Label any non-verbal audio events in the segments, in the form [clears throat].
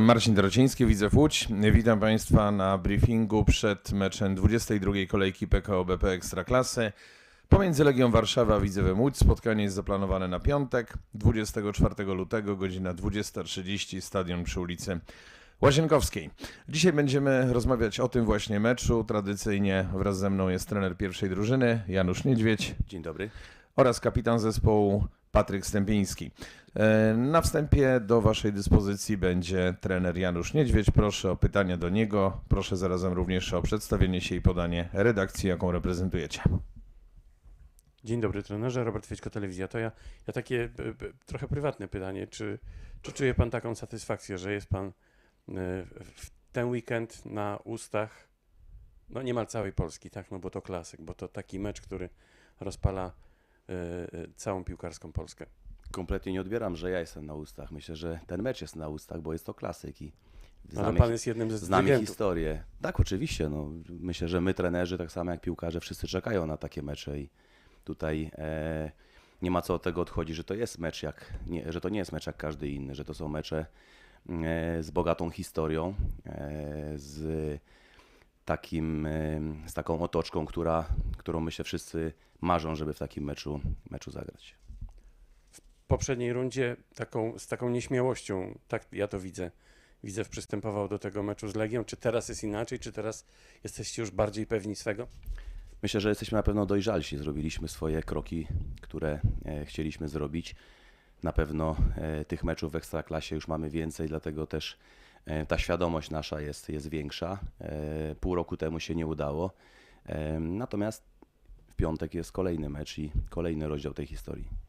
Marcin Dorociński, Widzew Łódź. Witam Państwa na briefingu przed meczem 22. kolejki PKO BP Ekstraklasy. Pomiędzy Legią Warszawa a Widzewem Łódź spotkanie jest zaplanowane na piątek, 24 lutego, godzina 20.30, stadion przy ulicy Łazienkowskiej. Dzisiaj będziemy rozmawiać o tym właśnie meczu. Tradycyjnie wraz ze mną jest trener pierwszej drużyny Janusz Niedźwiedź Dzień dobry. oraz kapitan zespołu Patryk Stępiński. E, Na wstępie do Waszej dyspozycji będzie trener Janusz Niedźwiedź. Proszę o pytania do niego. Proszę zarazem również o przedstawienie się i podanie redakcji, jaką reprezentujecie. Dzień dobry trenerze, Robert Wiedźko, Telewizja. To ja, ja takie b, b, trochę prywatne pytanie. Czy, czy czuje pan taką satysfakcję, że jest pan w ten weekend na ustach no niemal całej Polski, tak? No bo to klasyk, bo to taki mecz, który rozpala całą piłkarską Polskę. Kompletnie nie odbieram, że ja jestem na ustach. Myślę, że ten mecz jest na ustach, bo jest to klasyk i No, ale znamy, pan jest jednym ze znamy historię. Tak, oczywiście. No, myślę, że my trenerzy, tak samo jak piłkarze, wszyscy czekają na takie mecze i tutaj e, nie ma co od tego odchodzić, że to jest mecz jak, nie, że to nie jest mecz jak każdy inny, że to są mecze e, z bogatą historią, e, z takim, e, z taką otoczką, która, którą myślę wszyscy marzą, żeby w takim meczu, meczu zagrać. Poprzedniej rundzie taką, z taką nieśmiałością, tak ja to widzę, Widzew przystępował do tego meczu z Legią. Czy teraz jest inaczej? Czy teraz jesteście już bardziej pewni swego? Myślę, że jesteśmy na pewno dojrzalsi. Zrobiliśmy swoje kroki, które e, chcieliśmy zrobić. Na pewno e, tych meczów w Ekstraklasie już mamy więcej, dlatego też e, ta świadomość nasza jest, jest większa. Pół roku temu się nie udało. Natomiast w piątek jest kolejny mecz i kolejny rozdział tej historii.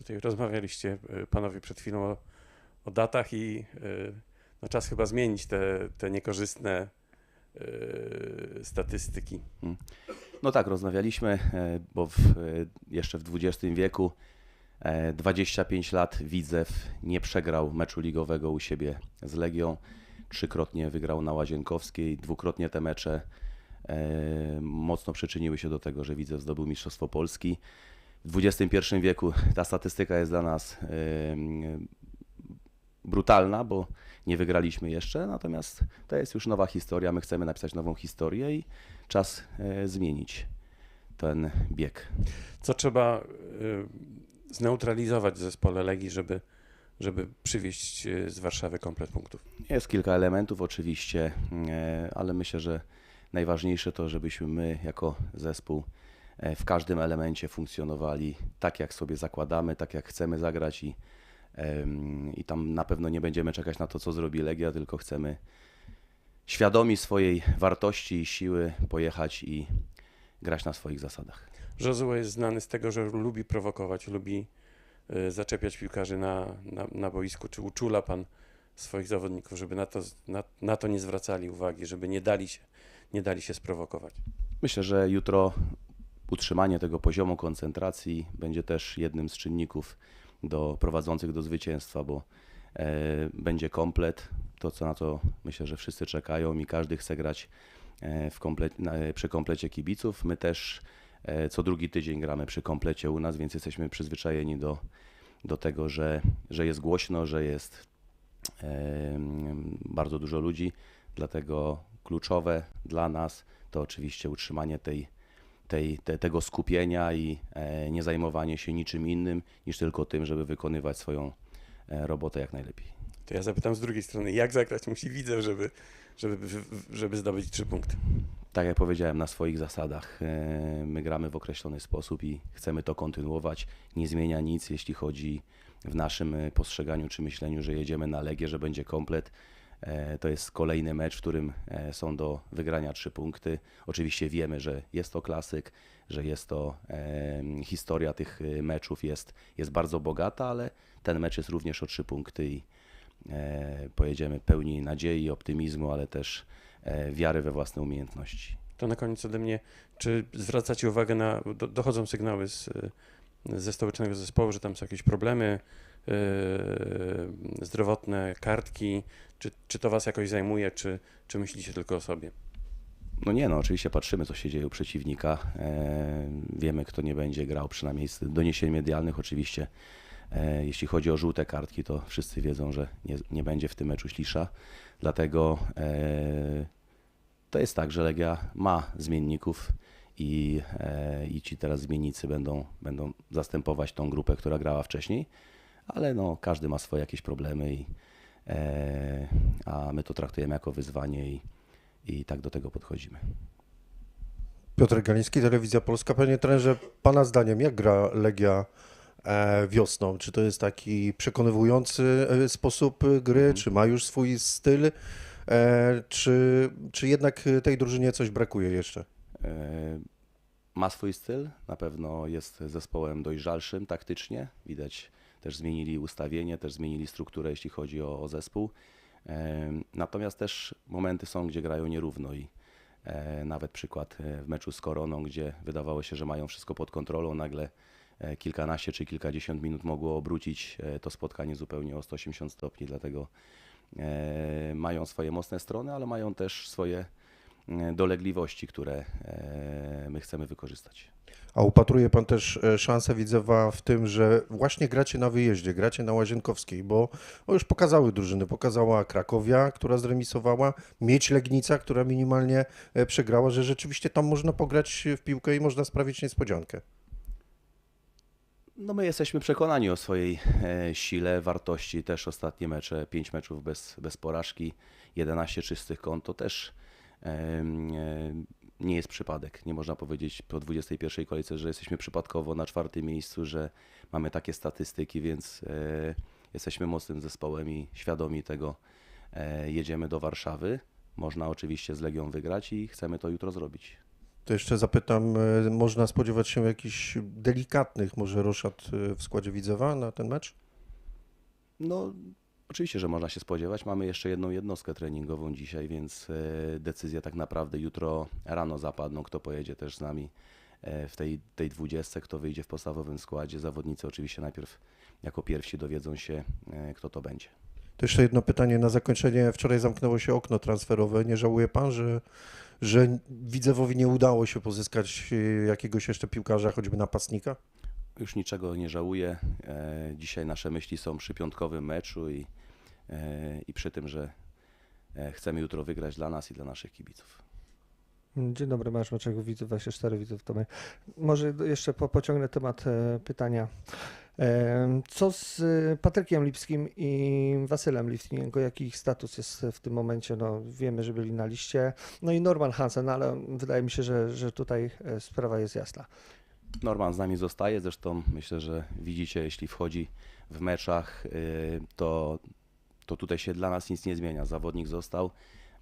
Tutaj rozmawialiście y, panowie przed chwilą o, o datach i y, no czas chyba zmienić te, te niekorzystne y, statystyki. No tak, rozmawialiśmy, e, bo w, e, jeszcze w XX wieku e, 25 lat Widzew nie przegrał meczu ligowego u siebie z Legią. Trzykrotnie wygrał na Łazienkowskiej, dwukrotnie te mecze e, mocno przyczyniły się do tego, że Widzew zdobył Mistrzostwo Polski. W XXI wieku ta statystyka jest dla nas e, brutalna, bo nie wygraliśmy jeszcze, natomiast to jest już nowa historia. My chcemy napisać nową historię i czas e, zmienić ten bieg. Co trzeba y, zneutralizować w zespole Legii, żeby, żeby przywieźć y, z Warszawy komplet punktów? Jest kilka elementów oczywiście, e, ale myślę, że najważniejsze to, żebyśmy my jako zespół e, w każdym elemencie funkcjonowali tak, jak sobie zakładamy, tak jak chcemy zagrać i, i tam na pewno nie będziemy czekać na to, co zrobi Legia, tylko chcemy świadomi swojej wartości i siły pojechać i grać na swoich zasadach. Josue jest znany z tego, że lubi prowokować, lubi y, zaczepiać piłkarzy na, na, na boisku. Czy uczula pan swoich zawodników, żeby na to, na, na to nie zwracali uwagi, żeby nie dali się, nie dali się sprowokować? Myślę, że jutro utrzymanie tego poziomu koncentracji będzie też jednym z czynników do, prowadzących do zwycięstwa, bo e, będzie komplet. To, co na to myślę, że wszyscy czekają i każdy chce grać e, w komple, przy komplecie kibiców. My też e, co drugi tydzień gramy przy komplecie u nas, więc jesteśmy przyzwyczajeni do, do tego, że, że jest głośno, że jest bardzo dużo ludzi. Dlatego kluczowe dla nas to oczywiście utrzymanie tej, tej, te, tego skupienia i e, nie zajmowanie się niczym innym niż tylko tym, żeby wykonywać swoją e, robotę jak najlepiej. To ja zapytam z drugiej strony, jak zagrać musi widzę, żeby, żeby, żeby zdobyć trzy punkty? Tak jak powiedziałem, na swoich zasadach e, my gramy w określony sposób i chcemy to kontynuować. Nie zmienia nic, jeśli chodzi w naszym postrzeganiu czy myśleniu, że jedziemy na Legię, że będzie komplet. E, To jest kolejny mecz, w którym e, są do wygrania trzy punkty. Oczywiście wiemy, że jest to klasyk, że jest to historia tych e, meczów jest, jest bardzo bogata, ale ten mecz jest również o trzy punkty i e, pojedziemy pełni nadziei, optymizmu, ale też wiary we własne umiejętności. To na koniec ode mnie, czy zwracacie uwagę na, do, dochodzą sygnały z, y, ze stołecznego zespołu, że tam są jakieś problemy yy, zdrowotne, kartki, czy, czy to was jakoś zajmuje, czy, czy myślicie tylko o sobie? No nie, no oczywiście patrzymy, co się dzieje u przeciwnika. E, wiemy, kto nie będzie grał, przynajmniej z doniesień medialnych oczywiście E, Jeśli chodzi o żółte kartki, to wszyscy wiedzą, że nie, nie będzie w tym meczu Ślisza. Dlatego e, to jest tak, że Legia ma zmienników i, e, i ci teraz zmiennicy będą, będą zastępować tą grupę, która grała wcześniej, ale no, każdy ma swoje jakieś problemy, i, e, a my to traktujemy jako wyzwanie i, i tak do tego podchodzimy. Piotr Galiński, Telewizja Polska. Panie trenerze, Pana zdaniem, jak gra Legia e, wiosną? Czy to jest taki przekonywujący sposób gry? Czy ma już swój styl? Czy, czy jednak tej drużynie coś brakuje jeszcze? E, Ma swój styl, na pewno jest zespołem dojrzalszym taktycznie. Widać, też zmienili ustawienie, też zmienili strukturę, jeśli chodzi o, o zespół. E, Natomiast też momenty są, gdzie grają nierówno i e, nawet przykład w meczu z Koroną, gdzie wydawało się, że mają wszystko pod kontrolą, nagle kilkanaście czy kilkadziesiąt minut mogło obrócić to spotkanie zupełnie o 180 stopni, dlatego mają swoje mocne strony, ale mają też swoje dolegliwości, które e, my chcemy wykorzystać. A upatruje Pan też e, szansę Widzewa w tym, że właśnie gracie na wyjeździe, gracie na Łazienkowskiej, bo już pokazały drużyny. Pokazała Krakowia, która zremisowała, Miedź Legnica, która minimalnie e, przegrała, że rzeczywiście tam można pograć w piłkę i można sprawić niespodziankę. No my jesteśmy przekonani o swojej e, sile, wartości. Też ostatnie mecze, 5 meczów bez, bez porażki, 11 czystych kąt, to też e, nie jest przypadek. Nie można powiedzieć po 21 kolejce, że jesteśmy przypadkowo na czwartym miejscu, że mamy takie statystyki, więc e, jesteśmy mocnym zespołem i świadomi tego e, jedziemy do Warszawy. Można oczywiście z Legią wygrać i chcemy to jutro zrobić. To jeszcze zapytam, e, można spodziewać się jakichś delikatnych może roszad e, w składzie Widzewa na ten mecz? No, oczywiście, że można się spodziewać. Mamy jeszcze jedną jednostkę treningową dzisiaj, więc e, decyzje tak naprawdę jutro rano zapadną, kto pojedzie też z nami e, w tej, tej dwudziestce, kto wyjdzie w podstawowym składzie. Zawodnicy oczywiście najpierw jako pierwsi dowiedzą się, e, kto to będzie. To jeszcze jedno pytanie na zakończenie. Wczoraj zamknęło się okno transferowe. Nie żałuje Pan, że, że Widzewowi nie udało się pozyskać jakiegoś jeszcze piłkarza, choćby napastnika? Już niczego nie żałuję. Dzisiaj nasze myśli są przy piątkowym meczu i, i przy tym, że e, chcemy jutro wygrać dla nas i dla naszych kibiców. Dzień dobry, Mariusz Maczek, widzów 24, widzów Tomek. Może jeszcze po, pociągnę temat e, pytania. E, co z e, Patrykiem Lipskim i Wasylem Lipskim? Jego Jaki ich status jest w tym momencie? No, wiemy, że byli na liście. No i Norman Hansen, ale wydaje mi się, że, że tutaj e, sprawa jest jasna. Norman z nami zostaje, zresztą myślę, że widzicie, jeśli wchodzi w meczach, to, to tutaj się dla nas nic nie zmienia. Zawodnik został,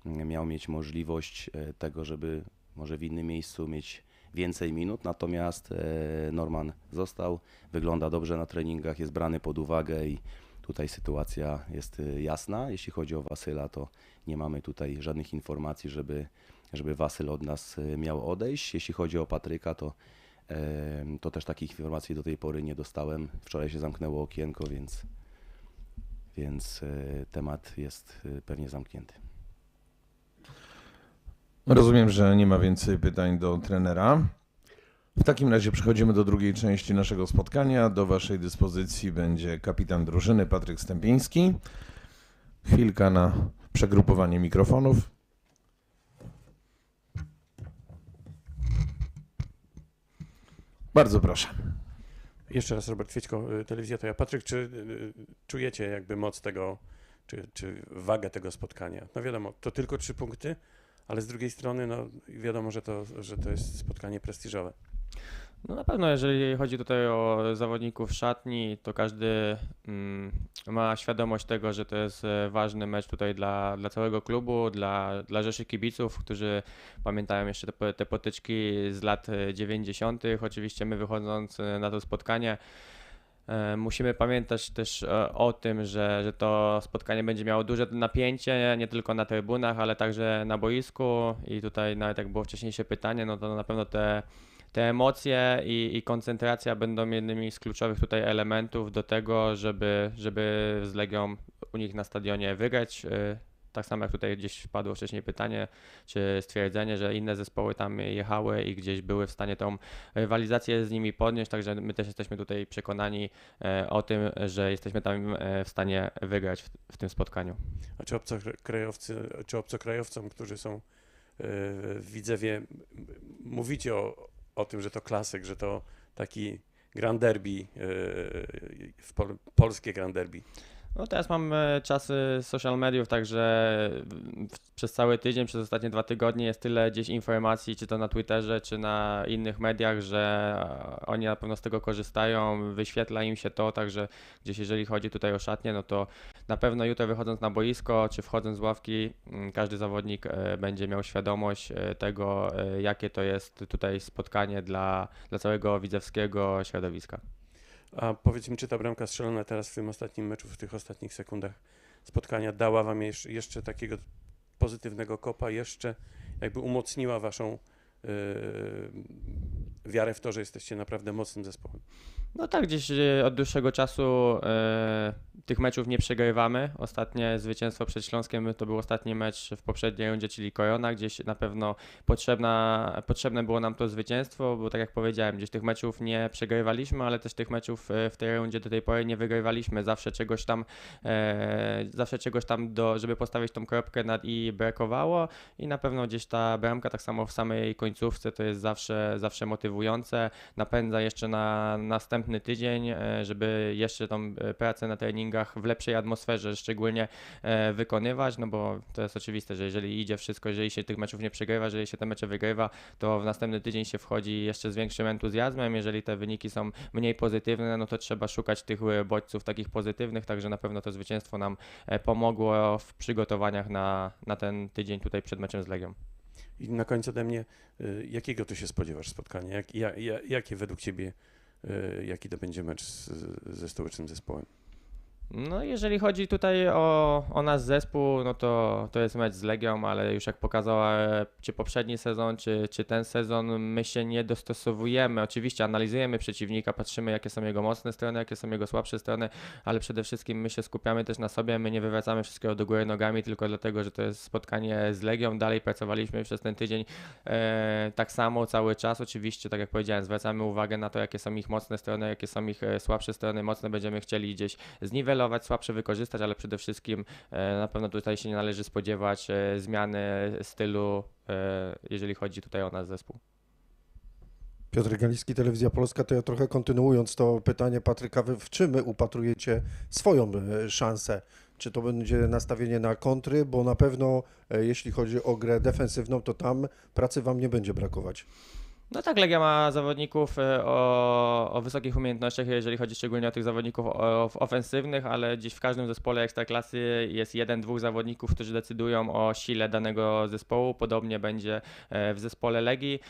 miał mieć możliwość y, tego, żeby może w innym miejscu mieć więcej minut, natomiast y, Norman został, wygląda dobrze na treningach, jest brany pod uwagę i tutaj sytuacja jest y, jasna. Jeśli chodzi o Wasyla, to nie mamy tutaj żadnych informacji, żeby, żeby Wasyl od nas miał odejść. Jeśli chodzi o Patryka, to To też takich informacji do tej pory nie dostałem. Wczoraj się zamknęło okienko, więc, więc e, temat jest e, pewnie zamknięty. Rozumiem, że nie ma więcej pytań do trenera. W takim razie przechodzimy do drugiej części naszego spotkania. Do Waszej dyspozycji będzie kapitan drużyny Patryk Stępiński. Chwilka na przegrupowanie mikrofonów. Bardzo proszę. Jeszcze raz Robert Fiećko, y, Telewizja to ja. Patryk, czy y, czujecie jakby moc tego, czy, czy wagę tego spotkania? No wiadomo, to tylko trzy punkty, ale z drugiej strony no wiadomo, że to, że to jest spotkanie prestiżowe. No na pewno, jeżeli chodzi tutaj o zawodników szatni, to każdy mm, ma świadomość tego, że to jest e, ważny mecz tutaj dla, dla całego klubu, dla, dla rzeszy kibiców, którzy pamiętają jeszcze te, te potyczki z lat e, 90. Oczywiście my wychodząc e, na to spotkanie e, musimy pamiętać też e, o tym, że, że to spotkanie będzie miało duże napięcie, nie tylko na trybunach, ale także na boisku i tutaj nawet jak było wcześniejsze pytanie, no to na pewno te te emocje i, i koncentracja będą jednymi z kluczowych tutaj elementów do tego, żeby, żeby z Legią u nich na stadionie wygrać y, tak samo jak tutaj gdzieś padło wcześniej pytanie, czy stwierdzenie, że inne zespoły tam jechały i gdzieś były w stanie tą rywalizację z nimi podnieść, także my też jesteśmy tutaj przekonani e, o tym, że jesteśmy tam e, w stanie wygrać w, w tym spotkaniu. A czy obcokrajowcy, czy obcokrajowcom, którzy są e, w Widzewie, mówicie o, o tym, że to klasyk, że to taki Grand Derby, pol, polskie Grand Derby. No teraz mam e, czasy social mediów, także w, przez cały tydzień, przez ostatnie dwa tygodnie jest tyle gdzieś informacji, czy to na Twitterze, czy na innych mediach, że oni na pewno z tego korzystają, wyświetla im się to, także gdzieś jeżeli chodzi tutaj o szatnię, no to na pewno jutro wychodząc na boisko, czy wchodząc z ławki, mm, każdy zawodnik e, będzie miał świadomość e, tego, jakie to jest tutaj spotkanie dla, dla całego widzewskiego środowiska. A powiedz mi, czy ta bramka strzelona teraz w tym ostatnim meczu, w tych ostatnich sekundach spotkania dała wam jeszcze, takiego pozytywnego kopa, jeszcze jakby umocniła waszą yy, wiarę w to, że jesteście naprawdę mocnym zespołem? No tak, gdzieś e, od dłuższego czasu e, tych meczów nie przegrywamy. Ostatnie zwycięstwo przed Śląskiem to był ostatni mecz w poprzedniej rundzie, czyli Korona. Gdzieś na pewno potrzebna, potrzebne było nam to zwycięstwo, bo tak jak powiedziałem, gdzieś tych meczów nie przegrywaliśmy, ale też tych meczów e, w tej rundzie do tej pory nie wygrywaliśmy. Zawsze czegoś tam, zawsze czegoś tam, do, żeby postawić tą kropkę nad i brakowało i na pewno gdzieś ta bramka tak samo w samej końcówce to jest zawsze, zawsze motywujące, napędza jeszcze na następny tydzień, e, żeby jeszcze tą e, pracę na treningach w lepszej atmosferze szczególnie e, wykonywać, no bo to jest oczywiste, że jeżeli idzie wszystko, jeżeli się tych meczów nie przegrywa, jeżeli się te mecze wygrywa, to w następny tydzień się wchodzi jeszcze z większym entuzjazmem, jeżeli te wyniki są mniej pozytywne, no to trzeba szukać tych bodźców takich pozytywnych, także na pewno to zwycięstwo nam pomogło w przygotowaniach na, na ten tydzień tutaj przed meczem z Legią. I na koniec ode mnie, jakiego ty się spodziewasz spotkania? Jak, ja, ja, jakie według ciebie, jaki to będzie mecz z, ze stołecznym zespołem? No, jeżeli chodzi tutaj o, o nasz zespół, no to, to jest mecz z Legią, ale już jak pokazała e, czy poprzedni sezon, czy, czy ten sezon, my się nie dostosowujemy. Oczywiście analizujemy przeciwnika, patrzymy jakie są jego mocne strony, jakie są jego słabsze strony, ale przede wszystkim my się skupiamy też na sobie, my nie wywracamy wszystkiego do góry nogami tylko dlatego, że to jest spotkanie z Legią. Dalej pracowaliśmy przez ten tydzień e, tak samo cały czas. Oczywiście, tak jak powiedziałem, zwracamy uwagę na to, jakie są ich mocne strony, jakie są ich e, słabsze strony. Mocne będziemy chcieli gdzieś zniwelować, słabsze wykorzystać, ale przede wszystkim e, na pewno tutaj się nie należy spodziewać e, zmiany stylu, e, jeżeli chodzi tutaj o nasz zespół. Piotr Galicki, Telewizja Polska, to ja trochę kontynuując to pytanie Patryka, wy w czym upatrujecie swoją szansę? Czy to będzie nastawienie na kontry, bo na pewno jeśli chodzi o grę defensywną, to tam pracy wam nie będzie brakować. No tak, Legia ma zawodników e, o, o wysokich umiejętnościach, jeżeli chodzi szczególnie o tych zawodników ofensywnych, ale gdzieś w każdym zespole ekstraklasy jest jeden, dwóch zawodników, którzy decydują o sile danego zespołu. Podobnie będzie e, w zespole Legii.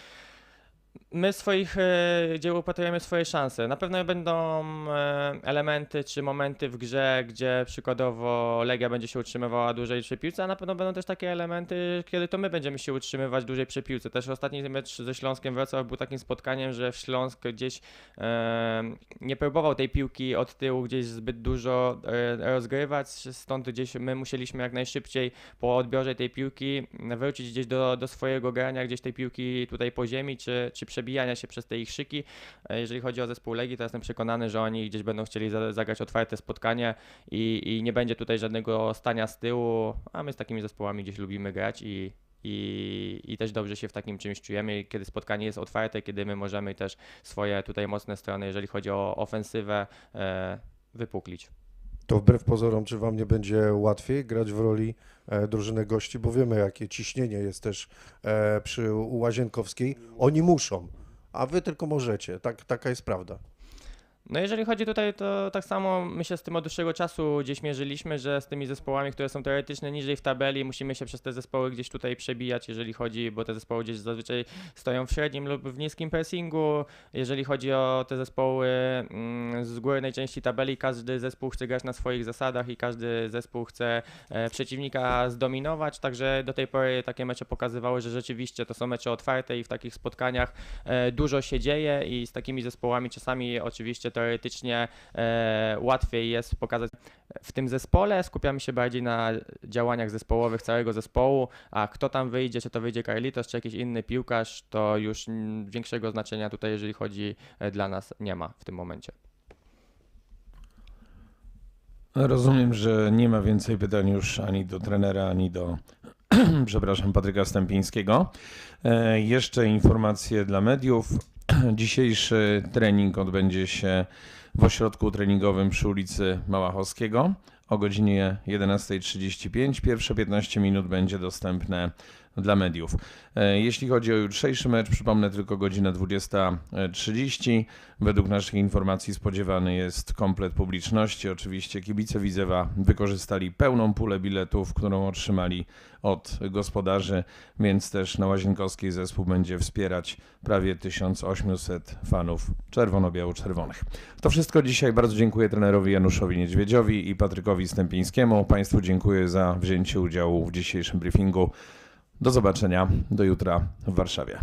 My swoich e, dzieł upatrujemy swoje szanse. Na pewno będą e, elementy czy momenty w grze, gdzie przykładowo Legia będzie się utrzymywała dłużej przy piłce, a na pewno będą też takie elementy, kiedy to my będziemy się utrzymywać dłużej przy piłce. Też ostatni mecz ze Śląskiem Wrocław był takim spotkaniem, że Śląsk gdzieś e, nie próbował tej piłki od tyłu gdzieś zbyt dużo rozgrywać, stąd gdzieś my musieliśmy jak najszybciej po odbiorze tej piłki wrócić gdzieś do, do swojego grania, gdzieś tej piłki tutaj po ziemi, czy, czy przebijania się przez te ich szyki. E, Jeżeli chodzi o zespół Legii, to jestem przekonany, że oni gdzieś będą chcieli za- zagrać otwarte spotkanie i, i nie będzie tutaj żadnego stania z tyłu, a my z takimi zespołami gdzieś lubimy grać i, i, i też dobrze się w takim czymś czujemy, kiedy spotkanie jest otwarte, kiedy my możemy też swoje tutaj mocne strony, jeżeli chodzi o ofensywę, e, wypuklić. To wbrew pozorom, czy wam nie będzie łatwiej grać w roli e, drużyny gości, bo wiemy, jakie ciśnienie jest też e, przy Łazienkowskiej. Oni muszą, a wy tylko możecie. Tak, taka jest prawda. No jeżeli chodzi tutaj, to tak samo my się z tym od dłuższego czasu gdzieś mierzyliśmy, że z tymi zespołami, które są teoretycznie niżej w tabeli, musimy się przez te zespoły gdzieś tutaj przebijać, jeżeli chodzi, bo te zespoły gdzieś zazwyczaj stoją w średnim lub w niskim pressingu. Jeżeli chodzi o te zespoły mm, z górnej części tabeli, każdy zespół chce grać na swoich zasadach i każdy zespół chce e, przeciwnika zdominować, także do tej pory takie mecze pokazywały, że rzeczywiście to są mecze otwarte i w takich spotkaniach e, dużo się dzieje i z takimi zespołami czasami oczywiście teoretycznie e, łatwiej jest pokazać w tym zespole. Skupiamy się bardziej na działaniach zespołowych całego zespołu, a kto tam wyjdzie, czy to wyjdzie Carlitos, czy jakiś inny piłkarz, to już większego znaczenia tutaj, jeżeli chodzi e, dla nas, nie ma w tym momencie. Rozumiem, że nie ma więcej pytań już ani do trenera, ani do, [clears throat] przepraszam, Patryka Stępińskiego. E, jeszcze informacje dla mediów. [clears throat] Dzisiejszy trening odbędzie się w ośrodku treningowym przy ulicy Małachowskiego o godzinie 11.35. Pierwsze 15 minut będzie dostępne dla mediów. E, Jeśli chodzi o jutrzejszy mecz, przypomnę tylko godzina 20.30. Według naszych informacji spodziewany jest komplet publiczności. Oczywiście kibice Widzewa wykorzystali pełną pulę biletów, którą otrzymali od gospodarzy, więc też na Łazienkowskiej zespół będzie wspierać prawie 1800 fanów czerwono-biało-czerwonych. To wszystko dzisiaj. Bardzo dziękuję trenerowi Januszowi Niedźwiedziowi i Patrykowi Stępińskiemu. Państwu dziękuję za wzięcie udziału w dzisiejszym briefingu. Do zobaczenia do jutra w Warszawie.